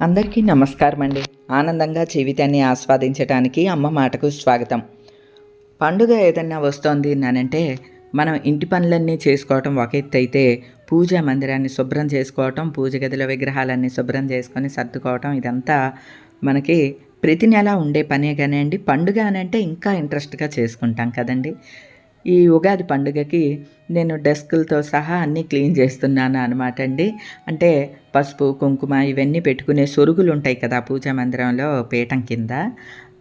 అందరికీ నమస్కారం అండి ఆనందంగా జీవితాన్ని ఆస్వాదించడానికి అమ్మ మాటకు స్వాగతం. పండుగ ఏదన్నా వస్తోంది అనంటే మనం ఇంటి పనులన్నీ చేసుకోవటం ఒక ఎత్తు అయితే పూజా మందిరాన్ని శుభ్రం చేసుకోవటం పూజ గదిలో విగ్రహాలన్నీ శుభ్రం చేసుకొని సర్దుకోవటం ఇదంతా మనకి ప్రతి నెల ఉండే పనే కానీ అండి పండుగ అని అంటే ఇంకా ఇంట్రెస్ట్గా చేసుకుంటాం కదండి. ఈ ఉగాది పండుగకి నేను డెస్కులతో సహా అన్నీ క్లీన్ చేస్తున్నాను అనమాట అండి. అంటే పసుపు కుంకుమ ఇవన్నీ పెట్టుకునే సొరుగులు ఉంటాయి కదా పూజా మందిరంలో పీఠం కింద.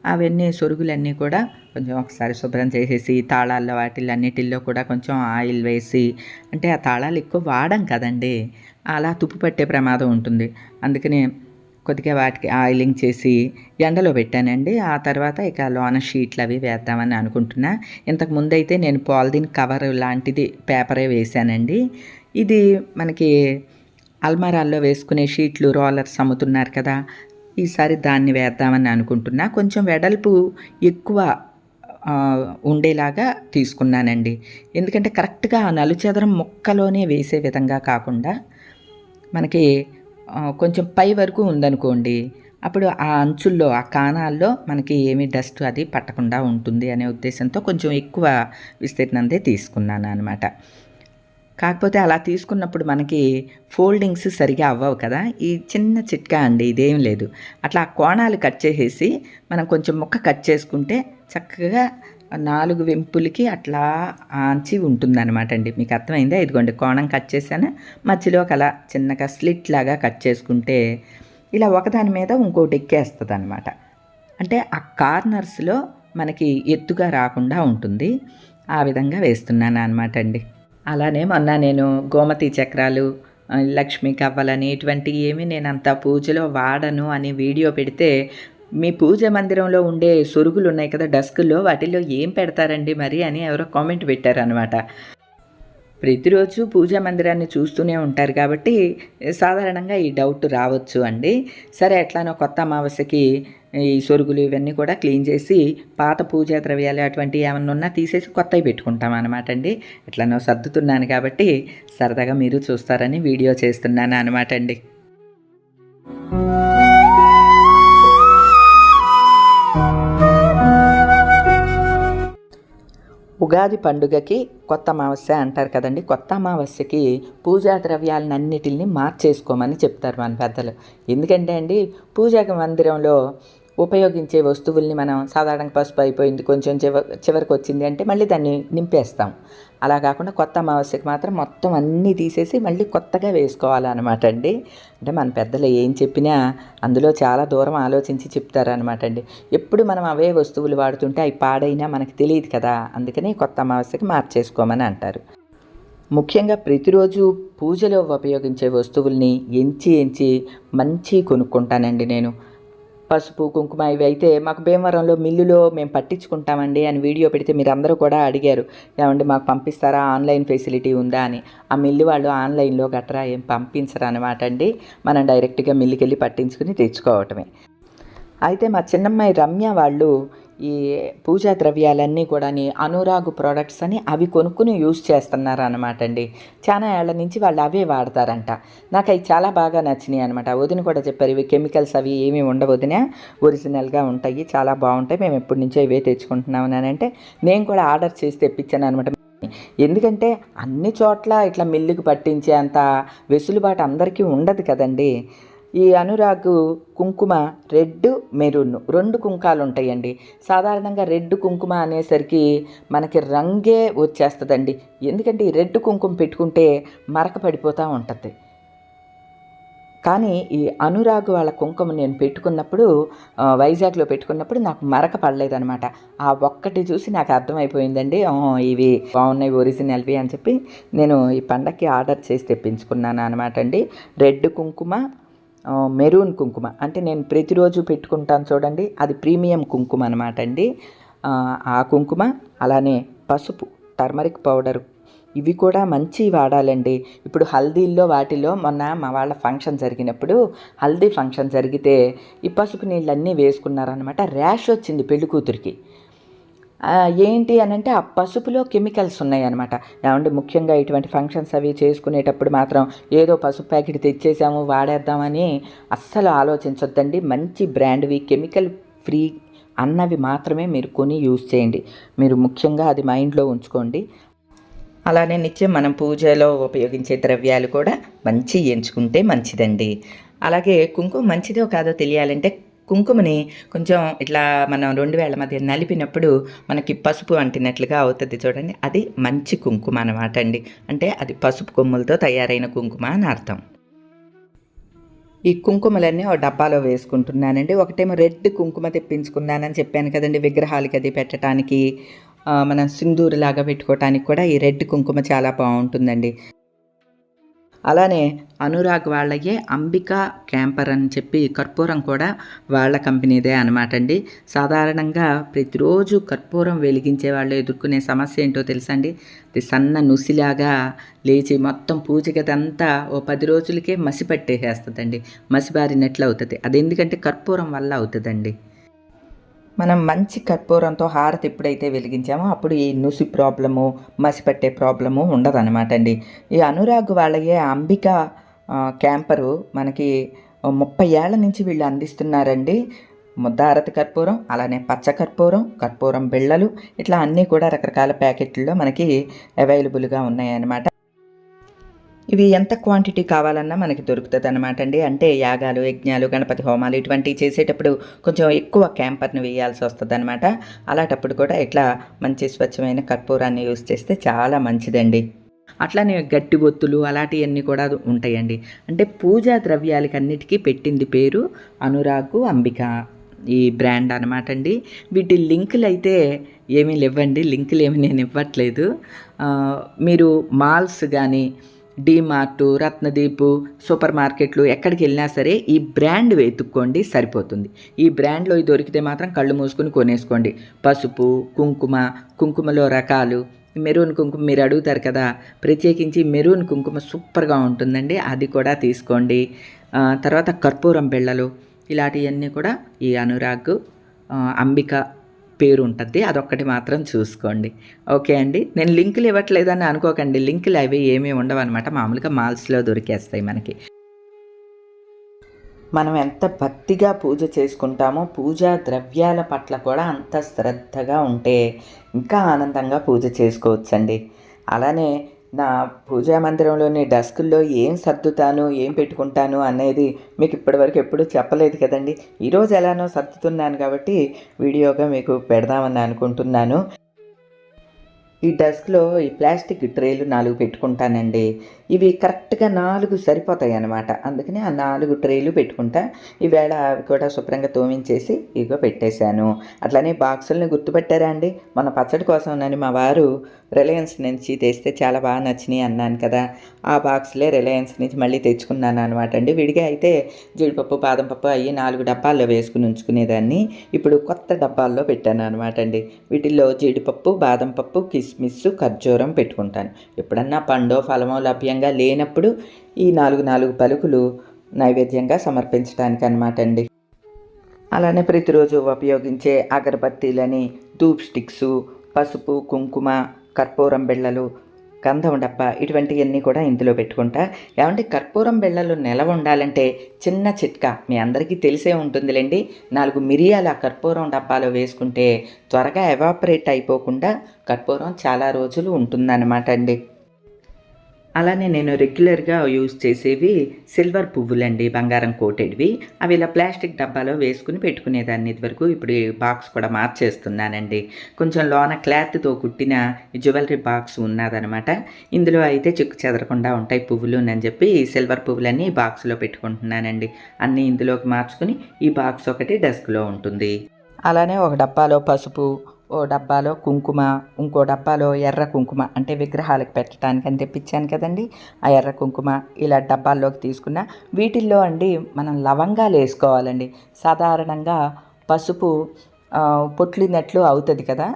అవన్నీ సొరుగులన్నీ కూడా కొంచెం ఒకసారి శుభ్రం చేసేసి తాళాల్లో వాటిల్లో అన్నిటిల్లో కూడా కొంచెం ఆయిల్ వేసి అంటే ఆ తాళాలు ఎక్కువ వాడం కదండి. అలా తుప్పు పట్టే ప్రమాదం ఉంటుంది. అందుకని కొద్దిగా వాటికి ఆయిలింగ్ చేసి ఎండలో పెట్టానండి. ఆ తర్వాత ఇక లోన షీట్లు అవి వేద్దామని అనుకుంటున్నా. ఇంతకు ముందైతే నేను పాలిథిన్ కవర్ లాంటిది పేపరే వేశానండి. ఇది మనకి అల్మారాల్లో వేసుకునే షీట్లు రోలర్స్ అమ్ముతున్నారు కదా ఈసారి దాన్ని వేద్దామని అనుకుంటున్నా. కొంచెం వెడల్పు ఎక్కువ ఉండేలాగా తీసుకున్నానండి. ఎందుకంటే కరెక్ట్గా ఆ నలుచదరం ముక్కలోనే వేసే విధంగా కాకుండా మనకి కొంచెం పై వరకు ఉందనుకోండి అప్పుడు ఆ అంచుల్లో ఆ కాణాల్లో మనకి ఏమి డస్ట్ అది పట్టకుండా ఉంటుంది అనే ఉద్దేశంతో కొంచెం ఎక్కువ విస్తీర్ణందే తీసుకున్నాను అనమాట కాకపోతే అలా తీసుకున్నప్పుడు మనకి ఫోల్డింగ్స్ సరిగా అవ్వవు కదా ఈ చిన్న చిట్కా అండి ఇదేం లేదు. అట్లా ఆ కోణాలు కట్ చేసేసి మనం కొంచెం ముక్క కట్ చేసుకుంటే చక్కగా నాలుగు వెంపులకి అట్లా ఆంచి ఉంటుందన్నమాట అండి. మీకు అర్థమైందా? ఇదిగోండి కోణం కట్ చేశాను? మధ్యలో అలా చిన్నగా స్లిట్ లాగా కట్ చేసుకుంటే ఇలా ఒకదాని మీద ఇంకోటి ఎక్కేస్తుంది అనమాట అంటే ఆ కార్నర్స్లో మనకి ఎత్తుగా రాకుండా ఉంటుంది. ఆ విధంగా వేస్తున్నాను అనమాట అండి. అలానే మొన్న నేను గోమతి చక్రాలు లక్ష్మీ కవ్వలని ఇటువంటివి ఏమి నేను అంత పూజలో వాడను అని వీడియో పెడితే మీ పూజ మందిరంలో ఉండే సొరుగులు ఉన్నాయి కదా డస్కుల్లో వాటిల్లో ఏం పెడతారండి మరి అని ఎవరో కామెంట్ పెట్టారనమాట ప్రతిరోజు పూజా మందిరాన్ని చూస్తూనే ఉంటారు కాబట్టి సాధారణంగా ఈ డౌట్ రావచ్చు అండి. సరే ఎట్లానో కొత్త అమావాస్యకి ఈ సొరుగులు ఇవన్నీ కూడా క్లీన్ చేసి పాత పూజా ద్రవ్యాలు అటువంటివి ఏమన్నా ఉన్నా తీసేసి కొత్తవి పెట్టుకుంటాం అనమాట అండి. ఎట్లానో సర్దుతున్నాను కాబట్టి సరదాగా మీరు చూస్తారని వీడియో చేస్తున్నాను అనమాట అండి. ఉగాది పండుగకి కొత్త అమావాస్య అంటారు కదండి. కొత్త అమావాస్యకి పూజా ద్రవ్యాలన్నిటిని మార్చేసుకోమని చెప్తారు మన పెద్దలు. ఎందుకంటే అండి పూజా మందిరంలో ఉపయోగించే వస్తువుల్ని మనం సాధారణంగా పసుపు అయిపోయింది కొంచెం చివ చివరికి వచ్చింది అంటే మళ్ళీ దాన్ని నింపేస్తాం. అలా కాకుండా కొత్త అమావాస్యకి మాత్రం మొత్తం అన్నీ తీసేసి మళ్ళీ కొత్తగా వేసుకోవాలన్నమాట అండి. అంటే మన పెద్దలు ఏం చెప్పినా అందులో చాలా దూరం ఆలోచించి చెప్తారనమాట అండి ఎప్పుడు మనం అవే వస్తువులు వాడుతుంటే అవి పాడైనా మనకు తెలియదు కదా అందుకని కొత్త అమావాస్యకి మార్చేసుకోమని అంటారు. ముఖ్యంగా ప్రతిరోజు పూజలో ఉపయోగించే వస్తువుల్ని ఎంచి ఎంచి మంచి కొనుక్కుంటానండి నేను. పసుపు కుంకుమ ఇవి అయితే మాకు భీమవరంలో మిల్లులో మేము పట్టించుకుంటామండి అని వీడియో పెడితే మీరు అందరూ కూడా అడిగారు. ఏమండి మాకు పంపిస్తారా? ఆన్లైన్ ఫెసిలిటీ ఉందా అని. ఆ మిల్లు వాళ్ళు ఆన్లైన్లో గట్రా ఏం పంపించరు అనమాట అండి. మనం డైరెక్ట్గా మిల్లుకి వెళ్ళి పట్టించుకుని తెచ్చుకోవటమే. అయితే మా చిన్నమ్మాయి రమ్య వాళ్ళు ఈ పూజా ద్రవ్యాలన్నీ కూడా అనురాగు ప్రోడక్ట్స్ అని అవి కొనుక్కుని యూజ్ చేస్తున్నారు అనమాట అండి. చాలా ఏళ్ళ నుంచి వాళ్ళు అవే వాడతారంట. నాకు అవి చాలా బాగా నచ్చినాయి అనమాట వదిన కూడా చెప్పారు ఇవి కెమికల్స్ అవి ఏమీ ఉండవదిన ఒరిజినల్గా ఉంటాయి చాలా బాగుంటాయి. మేము ఎప్పటి నుంచో ఇవే తెచ్చుకుంటున్నాం అని అంటే నేను కూడా ఆర్డర్ చేసి తెప్పించాను అనమాట ఎందుకంటే అన్ని చోట్ల ఇట్లా మిల్లుకి పట్టించే అంత వెసులుబాటు అందరికీ ఉండదు కదండి. ఈ అనురాగు కుంకుమ రెడ్ మెరూన్ రెండు కుంకాలు ఉంటాయండి సాధారణంగా రెడ్ కుంకుమ అనేసరికి మనకి రంగే వచ్చేస్తుందండి. ఎందుకంటే ఈ రెడ్ కుంకుమ పెట్టుకుంటే మరక పడిపోతూ ఉంటుంది. కానీ ఈ అనురాగ్ వాళ్ళ కుంకుమ నేను పెట్టుకున్నప్పుడు వైజాగ్లో పెట్టుకున్నప్పుడు నాకు మరక పడలేదనమాట ఆ ఒక్కటి చూసి నాకు అర్థమైపోయిందండి. ఇవి బాగున్నాయి ఒరిజినల్వి అని చెప్పి నేను ఈ పండక్కి ఆర్డర్ చేసి తెప్పించుకున్నాను అనమాట అండి. రెడ్ కుంకుమ మెరూన్ కుంకుమ. అంటే నేను ప్రతిరోజు పెట్టుకుంటాను చూడండి అది ప్రీమియం కుంకుమ అనమాట అండి. ఆ, కుంకుమ అలానే పసుపు టర్మరిక్ పౌడర్ ఇవి కూడా మంచి వాడాలండి. ఇప్పుడు హల్దీల్లో వాటిలో మొన్న మా వాళ్ళ ఫంక్షన్ జరిగినప్పుడు హల్దీ ఫంక్షన్ జరిగితే ఈ పసుపు నీళ్ళన్నీ వేసుకున్నారనమాట ర్యాష్ వచ్చింది పెళ్ళి కూతురికి ఏంటి అని అంటే ఆ పసుపులో కెమికల్స్ ఉన్నాయన్నమాట. ఏమంటే ముఖ్యంగా ఇటువంటి ఫంక్షన్స్ అవి చేసుకునేటప్పుడు మాత్రం ఏదో పసుపు ప్యాకెట్ తెచ్చేసాము వాడేద్దామని అస్సలు ఆలోచించొద్దండి. మంచి బ్రాండ్వి కెమికల్ ఫ్రీ అన్నవి మాత్రమే మీరు కొని యూజ్ చేయండి. మీరు ముఖ్యంగా అది మైండ్లో ఉంచుకోండి. అలానే నిత్యం మనం పూజలో ఉపయోగించే ద్రవ్యాలు కూడా మంచి ఎంచుకుంటే మంచిదండి. అలాగే కుంకుమ మంచిదో కాదో తెలియాలంటే కుంకుమని కొంచెం ఇట్లా మనం రెండు వేళ్ళ మధ్య నలిపినప్పుడు మనకి పసుపు అంటినట్లుగా అవుతుంది చూడండి. అది మంచి కుంకుమ అనమాట అండి. అంటే అది పసుపు కొమ్ములతో తయారైన కుంకుమ అని అర్థం. ఈ కుంకుమలన్నీ ఒక డబ్బాలో వేసుకుంటున్నానండి. ఒకటేమో రెడ్ కుంకుమ తెప్పించుకున్నానని చెప్పాను కదండి విగ్రహాలకి అది పెట్టడానికి మన మనం సింధూరు లాగా పెట్టుకోవటానికి కూడా ఈ రెడ్ కుంకుమ చాలా బాగుంటుందండి. అలానే అనురాగ్ వాళ్ళయే అంబికా క్యాంపర్ అని చెప్పి కర్పూరం కూడా వాళ్ళ కంపెనీదే అనమాట అండి సాధారణంగా ప్రతిరోజు కర్పూరం వెలిగించే వాళ్ళు ఎదుర్కొనే సమస్య ఏంటో తెలుసా అండి సన్న నుసిలాగా లేచి మొత్తం పూజ గదంతా ఓ పది రోజులకే మసి పట్టేసేస్తుందండి మసిబారినట్లు అవుతుంది అది ఎందుకంటే కర్పూరం వల్ల అవుతుందండి. మనం మంచి కర్పూరంతో హారతి ఎప్పుడైతే వెలిగించామో అప్పుడు ఈ నుసి ప్రాబ్లము మసిపట్టే ప్రాబ్లము ఉండదన్నమాట అండి. ఈ అనురాగ్ వాళ్ళయే అంబిక క్యాంపరు మనకి ముప్పై ఏళ్ళ నుంచి వీళ్ళు అందిస్తున్నారండి. ముద్దారతి కర్పూరం అలానే పచ్చ కర్పూరం కర్పూరం బిళ్ళలు ఇట్లా అన్నీ కూడా రకరకాల ప్యాకెట్లలో మనకి అవైలబుల్గా ఉన్నాయన్నమాట. ఇవి ఎంత క్వాంటిటీ కావాలన్నా మనకి దొరుకుతుంది అనమాట అండి. అంటే యాగాలు యజ్ఞాలు గణపతి హోమాలు ఇటువంటివి చేసేటప్పుడు కొంచెం ఎక్కువ క్యాంపర్ని వేయాల్సి వస్తుంది అనమాట అలాంటప్పుడు కూడా ఇట్లా మంచి స్వచ్ఛమైన కర్పూరాన్ని యూస్ చేస్తే చాలా మంచిదండి. అట్లానే గట్టి ఒత్తులు అలాంటివన్నీ కూడా ఉంటాయండి. అంటే పూజా ద్రవ్యాలకి అన్నిటికీ పెట్టింది పేరు అనురాగు అంబిక ఈ బ్రాండ్ అనమాట అండి. వీటి లింకులు అయితే ఏమీ లేవండి. లింకులు ఏమి నేను ఇవ్వట్లేదు. మీరు మాల్స్ కానీ డీమార్ట్ రత్నదీపు సూపర్ మార్కెట్లు ఎక్కడికి వెళ్ళినా సరే ఈ బ్రాండ్ వెతుక్కోండి సరిపోతుంది. ఈ బ్రాండ్లో ఇది దొరికితే మాత్రం కళ్ళు మూసుకుని కొనేసుకోండి. పసుపు కుంకుమ కుంకుమలో రకాలు మెరూన్ కుంకుమ మీరు అడుగుతారు కదా ప్రత్యేకించి మెరూన్ కుంకుమ సూపర్గా ఉంటుందండి అది కూడా తీసుకోండి. తర్వాత కర్పూరం బిళ్ళలు ఇలాంటివన్నీ కూడా ఈ అనురాగ్ అంబిక పేరు ఉంటుంది అదొక్కటి మాత్రం చూసుకోండి. ఓకే అండి నేను లింకులు ఇవ్వట్లేదని అనుకోకండి. లింకులు అవి ఏమీ ఉండవు అనమాట మామూలుగా మాల్స్లో దొరికేస్తాయి మనకి. మనం ఎంత భక్తిగా పూజ చేసుకుంటామో పూజా ద్రవ్యాల పట్ల కూడా అంత శ్రద్ధగా ఉంటే ఇంకా ఆనందంగా పూజ చేసుకోవచ్చండి. అలానే నా పూజా మందిరంలోని డస్కుల్లో ఏం సర్దుతాను ఏం పెట్టుకుంటాను అనేది మీకు ఇప్పటివరకు ఎప్పుడు చెప్పలేదు కదండి. ఈరోజు ఎలానో సర్దుతున్నాను కాబట్టి వీడియోగా మీకు పెడదామని అనుకుంటున్నాను. ఈ డస్క్లో ఈ ప్లాస్టిక్ ట్రేలు నాలుగు పెట్టుకుంటానండి. ఇవి కరెక్ట్గా నాలుగు సరిపోతాయి అన్నమాట. అందుకని ఆ నాలుగు ట్రేలు పెట్టుకుంటా. ఈవేళ అవి కూడా శుభ్రంగా తోమించేసి ఇగో పెట్టేశాను. అట్లానే బాక్సులను గుర్తుపెట్టారా అండి? మన పచ్చడి కోసం నన్ను మా వారు రిలయన్స్ నుంచి తెస్తే చాలా బాగా నచ్చినాయి అన్నాను కదా. ఆ బాక్స్లే రిలయన్స్ నుంచి మళ్ళీ తెచ్చుకున్నాను అనమాట అండి. విడిగా అయితే జీడిపప్పు బాదం పప్పు అవి నాలుగు డబ్బాల్లో వేసుకుని ఉంచుకునేదాన్ని. ఇప్పుడు కొత్త డబ్బాల్లో పెట్టాను అనమాట అండి. వీటిల్లో జీడిపప్పు బాదం పప్పు కిస్ కిస్మిస్ ఖర్జూరం పెట్టుకుంటాను. ఎప్పుడన్నా పండో ఫలమో లభ్యంగా లేనప్పుడు ఈ నాలుగు నాలుగు పలుకులు నైవేద్యంగా సమర్పించడానికి అనమాట అండి అలానే ప్రతిరోజు ఉపయోగించే అగరబత్తీలని ధూప్ స్టిక్స్ పసుపు కుంకుమ కర్పూరం బిళ్ళలు గంధం డప్ప ఇటువంటివన్నీ కూడా ఇందులో పెట్టుకుంటా. ఏమంటే కర్పూరం బిళ్ళలు నిలవ ఉండాలంటే చిన్న చిట్కా. మీ అందరికీ తెలిసే ఉంటుందిలేండి. నాలుగు మిరియాల కర్పూరం డబ్బాలో వేసుకుంటే త్వరగా ఎవాపరేట్ అయిపోకుండా కర్పూరం చాలా రోజులు ఉంటుందన్నమాట అండి. అలానే నేను రెగ్యులర్గా యూజ్ చేసేవి సిల్వర్ పువ్వులండి బంగారం కోటెడ్వి. అవి ఇలా ప్లాస్టిక్ డబ్బాలో వేసుకుని పెట్టుకునేదాన్ని ఇదివరకు. ఇప్పుడు ఈ బాక్స్ కూడా మార్చేస్తున్నానండి. కొంచెం లోన క్లాత్తో కుట్టిన జ్యువెలరీ బాక్స్ ఉన్నదనమాట ఇందులో అయితే చిక్కు చెదరకుండా ఉంటాయి పువ్వులు అని చెప్పి సిల్వర్ పువ్వులన్నీ బాక్స్లో పెట్టుకుంటున్నానండి. అన్నీ ఇందులోకి మార్చుకుని ఈ బాక్స్ ఒకటి డెస్క్లో ఉంటుంది. అలానే ఒక డబ్బాలో పసుపు ఓ డబ్బాలో కుంకుమ ఇంకో డబ్బాలో ఎర్ర కుంకుమ అంటే విగ్రహాలకు పెట్టడానికి అని తెప్పించాను కదండి. ఆ ఎర్ర కుంకుమ ఇలా డబ్బాల్లోకి తీసుకున్న వీటిల్లో అండి మనం లవంగాలు వేసుకోవాలండి. సాధారణంగా పసుపు పొట్లినట్లు అవుతుంది కదా.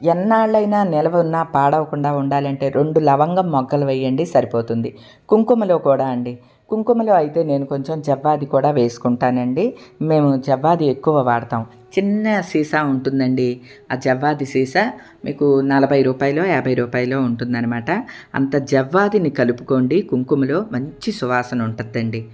ఎన్నాళ్ళైనా నిలవ ఉన్నా పాడవకుండా ఉండాలంటే రెండు లవంగం మొగ్గలు వేయండి సరిపోతుంది. కుంకుమలో కూడా అండి కుంకుమలో అయితే నేను కొంచెం జవ్వాది కూడా వేసుకుంటానండి. మేము జవ్వాది ఎక్కువ వాడతాం. చిన్న సీసా ఉంటుందండి. ఆ జవ్వాది సీసా మీకు నలభై రూపాయలు యాభై రూపాయలు ఉంటుందన్నమాట. అంత జవ్వాదిని కలుపుకోండి. కుంకుమలో మంచి సువాసన ఉంటుందండి.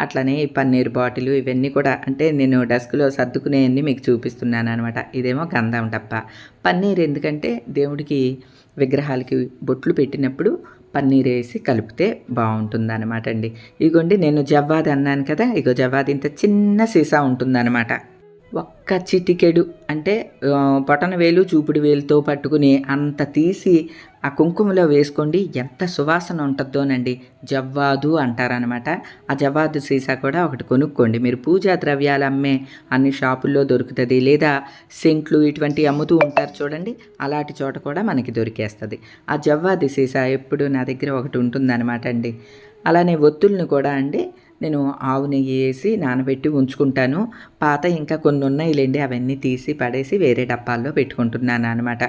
అట్లనే ఈ పన్నీర్ బాటిల్ ఇవన్నీ కూడా అంటే నేను డెస్క్లో సర్దుకునేవన్నీ మీకు చూపిస్తున్నాను అనమాట ఇదేమో గంధం డబ్బా. పన్నీర్ ఎందుకంటే దేవుడికి విగ్రహాలకి బొట్లు పెట్టినప్పుడు పన్నీర్ వేసి కలిపితే బాగుంటుందన్నమాట అండి. ఇగోండి నేను జవ్వాది అన్నాను కదా ఇగో జవ్వాది ఇంత చిన్న సీసా ఉంటుందన్నమాట. ఒక్క చిటికెడు అంటే పొటన వేలు చూపుడు వేలుతో పట్టుకుని అంత తీసి ఆ కుంకుమలో వేసుకోండి. ఎంత సువాసన ఉంటుందోనండి జవ్వాదు అంటారనమాట ఆ జవ్వాదు సీసా కూడా ఒకటి కొనుక్కోండి. మీరు పూజా ద్రవ్యాలు అమ్మే అన్ని షాపుల్లో దొరుకుతుంది. లేదా సెంట్లు ఇటువంటి అమ్ముతూ ఉంటారు చూడండి. అలాంటి చోట కూడా మనకి దొరికేస్తుంది. ఆ జవ్వాది సీసా ఎప్పుడు నా దగ్గర ఒకటి ఉంటుందన్నమాట అండి. అలానే ఒత్తుల్ని కూడా అండి నేను ఆవు నెయ్యి వేసి నానబెట్టి ఉంచుకుంటాను. పాత ఇంకా కొన్ని ఉన్నాయి లేండి. అవన్నీ తీసి పడేసి వేరే డబ్బాల్లో పెట్టుకుంటున్నాను అనమాట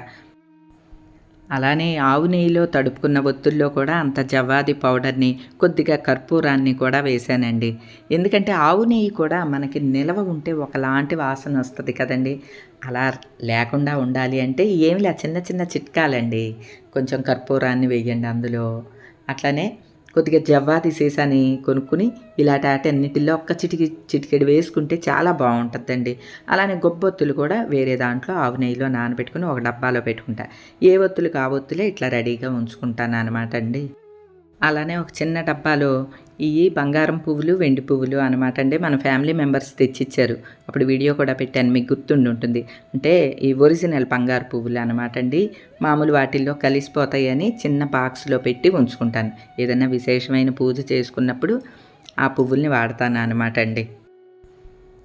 అలానే ఆవు నెయ్యిలో తడుపుకున్న ఒత్తుల్లో కూడా అంత జవాది పౌడర్ని కొద్దిగా కర్పూరాన్ని కూడా వేశానండి. ఎందుకంటే ఆవు నెయ్యి కూడా మనకి నిలవ ఉంటే ఒకలాంటి వాసన వస్తుంది కదండి. అలా లేకుండా ఉండాలి అంటే ఏమిలా చిన్న చిన్న చిట్కాలండి. కొంచెం కర్పూరాన్ని వేయండి అందులో. అట్లనే కొద్దిగా జవ్వా తీసేసని కొనుక్కుని ఇలాంటి ఆట అన్నిటిలో ఒక్క చిటికి చిటికెడు వేసుకుంటే చాలా బాగుంటుందండి. అలానే గొబ్బొత్తులు కూడా వేరే దాంట్లో ఆవు నెయ్యిలో నానబెట్టుకుని ఒక డబ్బాలో పెట్టుకుంటా. ఏ ఒత్తులు కావొత్తులే ఒత్తులే ఇట్లా రెడీగా ఉంచుకుంటాను అనమాట అండి. అలానే ఒక చిన్న డబ్బాలో ఈ బంగారం పువ్వులు వెండి పువ్వులు అనమాట అండి మన ఫ్యామిలీ మెంబర్స్ తెచ్చిచ్చారు. అప్పుడు వీడియో కూడా పెట్టాను మీకు గుర్తుండి ఉంటుంది. అంటే ఈ ఒరిజినల్ బంగారు పువ్వులు అనమాట అండి. మామూలు వాటిల్లో కలిసిపోతాయని చిన్న బాక్స్లో పెట్టి ఉంచుకుంటాను. ఏదైనా విశేషమైన పూజ చేసుకున్నప్పుడు ఆ పువ్వుల్ని వాడతాను అనమాట అండి.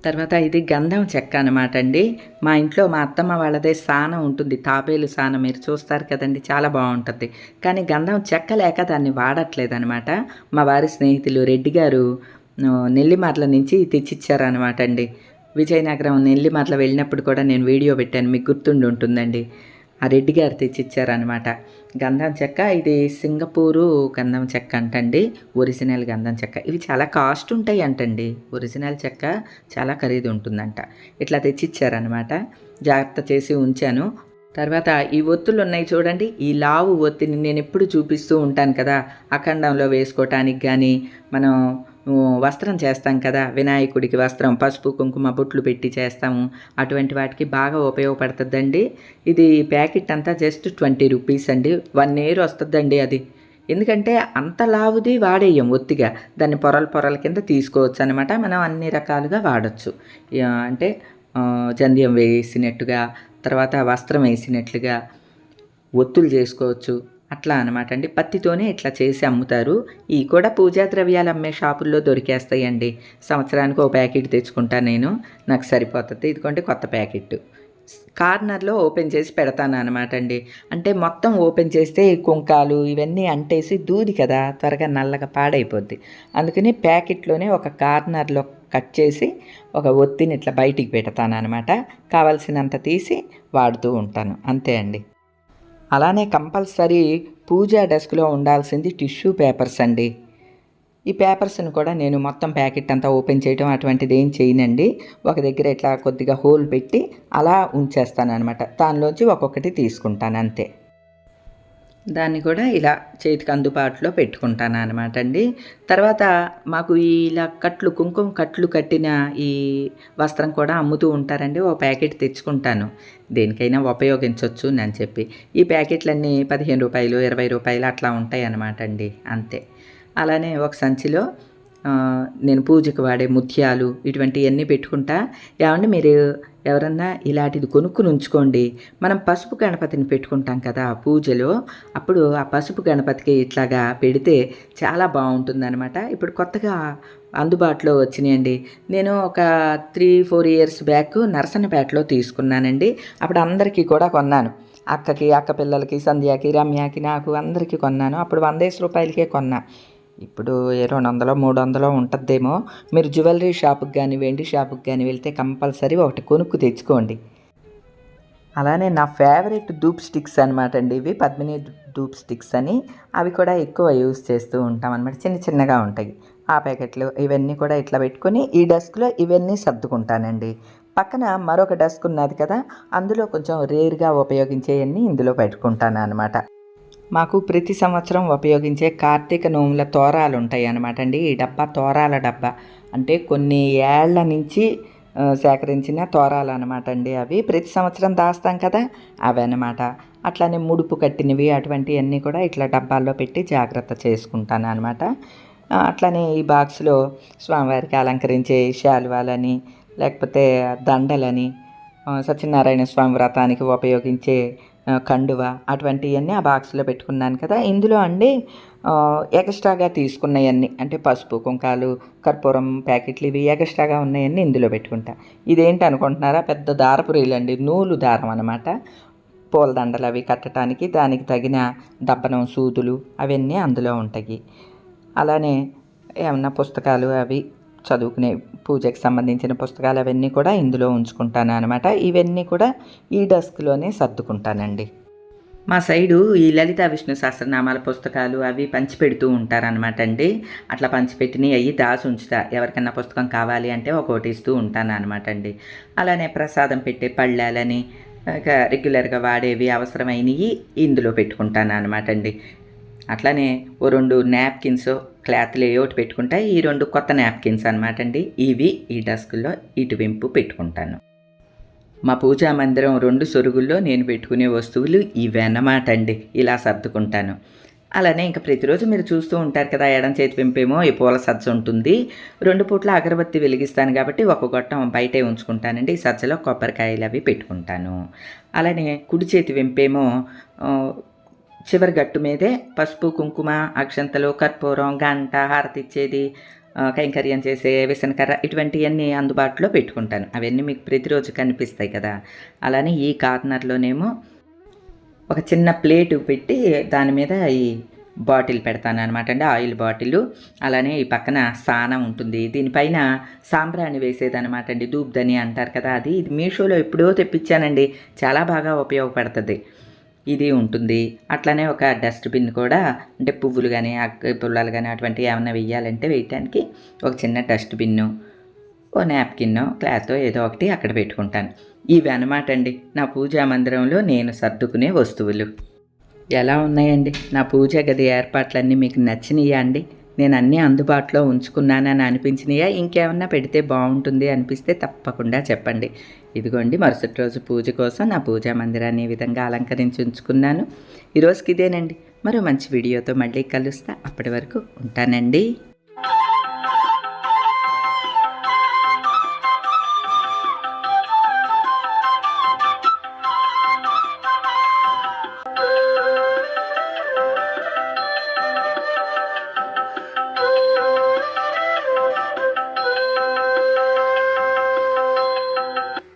తర్వాత ఇది గంధం చెక్క అనమాట అండి. మా ఇంట్లో మా అత్తమ్మ వాళ్ళదే సానం ఉంటుంది. తాబేలు సానం మీరు చూస్తారు కదండి చాలా బాగుంటుంది. కానీ గంధం చెక్క లేక దాన్ని వాడట్లేదు అనమాట మా వారి స్నేహితులు రెడ్డి గారు నెల్లిమర్ల నుంచి తెచ్చిచ్చారనమాట అండి. విజయనగరం నెల్లిమర్ల వెళ్ళినప్పుడు కూడా నేను వీడియో పెట్టాను మీకు గుర్తుండి ఉంటుందండి. ఆ రెడ్డి గారు తెచ్చిచ్చారనమాట గంధం చెక్క ఇది సింగపూరు గంధం చెక్క అంటండి. ఒరిజినల్ గంధం చెక్క. ఇవి చాలా కాస్ట్ ఉంటాయి అంటండి ఒరిజినల్ చెక్క చాలా ఖరీదు ఉంటుందంట ఇట్లా తెచ్చిచ్చారనమాట జాగ్రత్త చేసి ఉంచాను. తర్వాత ఈ ఒత్తులు ఉన్నాయి చూడండి. ఈ లావు ఒత్తిని నేను ఎప్పుడు చూపిస్తూ ఉంటాను కదా. అఖండంలో వేసుకోవటానికి కానీ మనం వస్త్రం చేస్తాం కదా వినాయకుడికి వస్త్రం పసుపు కుంకుమ బొట్లు పెట్టి చేస్తాము. అటువంటి వాటికి బాగా ఉపయోగపడుతుందండి. ఇది ప్యాకెట్ అంతా జస్ట్ ట్వంటీ రూపీస్ అండి. వన్ ఇయర్ వస్తుందండి అది. ఎందుకంటే అంత లావుది వాడేయం ఒత్తిగా. దాన్ని పొరల పొరల కింద తీసుకోవచ్చు అనమాట మనం అన్ని రకాలుగా వాడచ్చు. అంటే జంధ్యం వేసినట్టుగా తర్వాత వస్త్రం వేసినట్లుగా ఒత్తులు చేసుకోవచ్చు. అట్లా అనమాట అండి. పత్తితోనే ఇట్లా చేసి అమ్ముతారు. ఈ కూడా పూజా ద్రవ్యాలు అమ్మే షాపుల్లో దొరికేస్తాయండి. సంవత్సరానికి ఒక ప్యాకెట్ తెచ్చుకుంటా నేను. నాకు సరిపోతుంది. ఇదిగోండి కొత్త ప్యాకెట్ కార్నర్లో ఓపెన్ చేసి పెడతాను అనమాట అండి. అంటే మొత్తం ఓపెన్ చేస్తే కుంకాలు ఇవన్నీ అంటేసి దూది కదా త్వరగా నల్లగా పాడైపోద్ది. అందుకని ప్యాకెట్లోనే ఒక కార్నర్లో కట్ చేసి ఒక ఒత్తిని ఇట్లా బయటికి పెడతాను అనమాట కావలసినంత తీసి వాడుతూ ఉంటాను. అంతే అండి. అలానే కంపల్సరీ పూజా డెస్క్లో ఉండాల్సింది టిష్యూ పేపర్స్ అండి. ఈ పేపర్స్ని కూడా నేను మొత్తం ప్యాకెట్ అంతా ఓపెన్ చేయడం అటువంటిది ఏం చేయనండి. ఒక దగ్గర ఇట్లా కొద్దిగా హోల్ పెట్టి అలా ఉంచేస్తాను అనమాట దానిలోంచి ఒక్కొక్కటి తీసుకుంటాను అంతే. దాన్ని కూడా ఇలా చేతికి అందుబాటులో పెట్టుకుంటాను అనమాట అండి. తర్వాత మాకు ఇలా కట్లు కుంకుమ కట్లు కట్టిన ఈ వస్త్రం కూడా అమ్ముతూ ఉంటారండి. ఓ ప్యాకెట్ తెచ్చుకుంటాను. దేనికైనా ఉపయోగించవచ్చు అని చెప్పి. ఈ ప్యాకెట్లన్నీ పదిహేను రూపాయలు ఇరవై రూపాయలు అట్లా ఉంటాయి అన్నమాట అండి. అంతే. అలానే ఒక సంచిలో నేను పూజకు వాడే ముత్యాలు ఇటువంటివన్నీ పెట్టుకుంటా. ఏమంటే మీరు ఎవరన్నా ఇలాంటిది కొనుక్కుని ఉంచుకోండి. మనం పసుపు గణపతిని పెట్టుకుంటాం కదా ఆ పూజలో. అప్పుడు ఆ పసుపు గణపతికి ఇట్లాగా పెడితే చాలా బాగుంటుందన్నమాట. ఇప్పుడు కొత్తగా అందుబాటులో వచ్చినాయండి. నేను ఒక త్రీ ఫోర్ ఇయర్స్ బ్యాక్ నరసన్నపేటలో తీసుకున్నానండి. అప్పుడు అందరికీ కూడా కొన్నాను. అక్కకి అక్క పిల్లలకి సంధ్యాకి రమ్యకి నాకు అందరికీ కొన్నాను. అప్పుడు వందేసి రూపాయలకే కొన్నా. ఇప్పుడు ఏ రెండు వందలో మూడు వందలో ఉంటుందేమో. మీరు జ్యువెలరీ షాప్కి కానీ వెండి షాప్కి కానీ వెళ్తే కంపల్సరీ ఒకటి కొనుక్కు తెచ్చుకోండి. అలానే నా ఫేవరెట్ ధూప్ స్టిక్స్ అనమాట అండి ఇవి. పద్మిని ధూప్ స్టిక్స్ అని. అవి కూడా ఎక్కువ యూజ్ చేస్తూ ఉంటాం అనమాట చిన్న చిన్నగా ఉంటాయి. ఆ ప్యాకెట్లు ఇవన్నీ కూడా ఇట్లా పెట్టుకొని ఈ డెస్క్లో ఇవన్నీ సర్దుకుంటానండి. పక్కన మరొక డెస్క్ ఉన్నది కదా అందులో కొంచెం రేర్గా ఉపయోగించేవన్నీ ఇందులో పెట్టుకుంటాను అనమాట మాకు ప్రతి సంవత్సరం ఉపయోగించే కార్తీక నోముల తోరాలు ఉంటాయి అనమాట అండి. ఈ డబ్బా తోరాల డబ్బా. అంటే కొన్ని ఏళ్ళ నుంచి సేకరించిన తోరాలు అనమాట అండి అవి. ప్రతి సంవత్సరం దాస్తాం కదా అవి అనమాట అట్లానే ముడుపు కట్టినవి అటువంటివన్నీ కూడా ఇట్లా డబ్బాల్లో పెట్టి జాగ్రత్త చేసుకుంటాను అనమాట అట్లానే ఈ బాక్స్లో స్వామివారికి అలంకరించే శాలువాలని లేకపోతే దండలని సత్యనారాయణ స్వామి వ్రతానికి ఉపయోగించే కండువ అటువంటివన్నీ ఆ బాక్స్లో పెట్టుకున్నాను కదా. ఇందులో అండి ఎక్స్ట్రాగా తీసుకున్నవన్నీ అంటే పసుపు కుంకాలు కర్పూరం ప్యాకెట్లు ఇవి ఎక్స్ట్రాగా ఉన్నాయన్నీ ఇందులో పెట్టుకుంటా. ఇదేంటి అనుకుంటున్నారా? పెద్ద దారపు రీలండి నూలు దారం అనమాట పూలదండలు అవి కట్టడానికి దానికి తగిన దబ్బనం సూదులు అవన్నీ అందులో ఉంటాయి. అలానే ఏమన్నా పుస్తకాలు అవి చదువుకునే పూజకి సంబంధించిన పుస్తకాలు అవన్నీ కూడా ఇందులో ఉంచుకుంటాను అనమాట ఇవన్నీ కూడా ఈ డెస్క్లోనే సర్దుకుంటానండి. మా సైడు ఈ లలిత విష్ణు సహస్రనామాల పుస్తకాలు అవి పంచిపెడుతూ ఉంటారనమాట అండి అట్లా పంచిపెట్టినవి అవి దాచి ఉంచుతా. ఎవరికన్నా పుస్తకం కావాలి అంటే ఒకటి ఇస్తూ ఉంటాను అనమాట అండి అలానే ప్రసాదం పెట్టే పళ్ళాలని రెగ్యులర్గా వాడేవి అవసరమైనవి ఇందులో పెట్టుకుంటాను అనమాట అండి అట్లానే ఓ రెండు నాప్కిన్స్ క్లాత్లు లేఅవుట్ ఒకటి పెట్టుకుంటా ఈ రెండు కొత్త నాప్కిన్స్ అనమాట అండి. ఇవి ఈ డస్క్లో ఇటువైపు పెట్టుకుంటాను. మా పూజా మందిరం రెండు సొరుగుల్లో నేను పెట్టుకునే వస్తువులు ఇవన్నమాట అండి. ఇలా సర్దుకుంటాను. అలానే ఇంకా ప్రతిరోజు మీరు చూస్తూ ఉంటారు కదా ఎడం చేతి వెంపేమో ఈ పూల సజ్జ ఉంటుంది. రెండు పూట్ల అగరబత్తి వెలిగిస్తాను కాబట్టి ఒక గొట్టం బయటే ఉంచుకుంటానండి. ఈ సజ్జలో కొబ్బరికాయలు అవి పెట్టుకుంటాను. అలానే కుడి చేతి వెంపేమో చివరి గట్టు మీదే పసుపు కుంకుమ అక్షంతలు కర్పూరం గంట హారతి ఇచ్చేది కైంకర్యం చేసే విసనకర్ర ఇటువంటివన్నీ అందుబాటులో పెట్టుకుంటాను. అవన్నీ మీకు ప్రతిరోజు కనిపిస్తాయి కదా. అలానే ఈ కార్నర్లోనేమో ఒక చిన్న ప్లేటు పెట్టి దాని మీద ఈ బాటిల్ పెడతాను అనమాట అండి ఆయిల్ బాటిల్ అలానే ఈ పక్కన సానం ఉంటుంది. దీనిపైన సాంబ్రాణి వేసేదనమాట అండి. దూబ్దని అంటారు కదా అది. ఇది మీషోలో ఎప్పుడో తెప్పించానండి. చాలా బాగా ఉపయోగపడుతుంది. ఇది ఉంటుంది. అట్లానే ఒక డస్ట్బిన్ కూడా అంటే పువ్వులు కానీ పుల్లలు కానీ అటువంటివి ఏమైనా వెయ్యాలంటే వేయటానికి ఒక చిన్న డస్ట్బిన్ను ఓ నాప్కిన్ క్లాత్ ఏదో ఒకటి అక్కడ పెట్టుకుంటాను. ఇవి అనమాట అండి నా పూజా మందిరంలో నేను సర్దుకునే వస్తువులు. ఎలా ఉన్నాయండి? నా పూజ గది ఏర్పాట్లన్నీ మీకు నచ్చినాయా అండి? నేను అన్నీ అందుబాటులో ఉంచుకున్నానని అనిపించినాయా? ఇంకేమన్నా పెడితే బాగుంటుంది అనిపిస్తే తప్పకుండా చెప్పండి. ఇదిగోండి మరుసటి రోజు పూజ కోసం నా పూజా మందిరాన్ని ఈ విధంగా అలంకరించి ఉంచుకున్నాను. ఈరోజుకి ఇదేనండి. మరో మంచి వీడియోతో మళ్ళీ కలుస్తా. అప్పటి వరకు ఉంటానండి.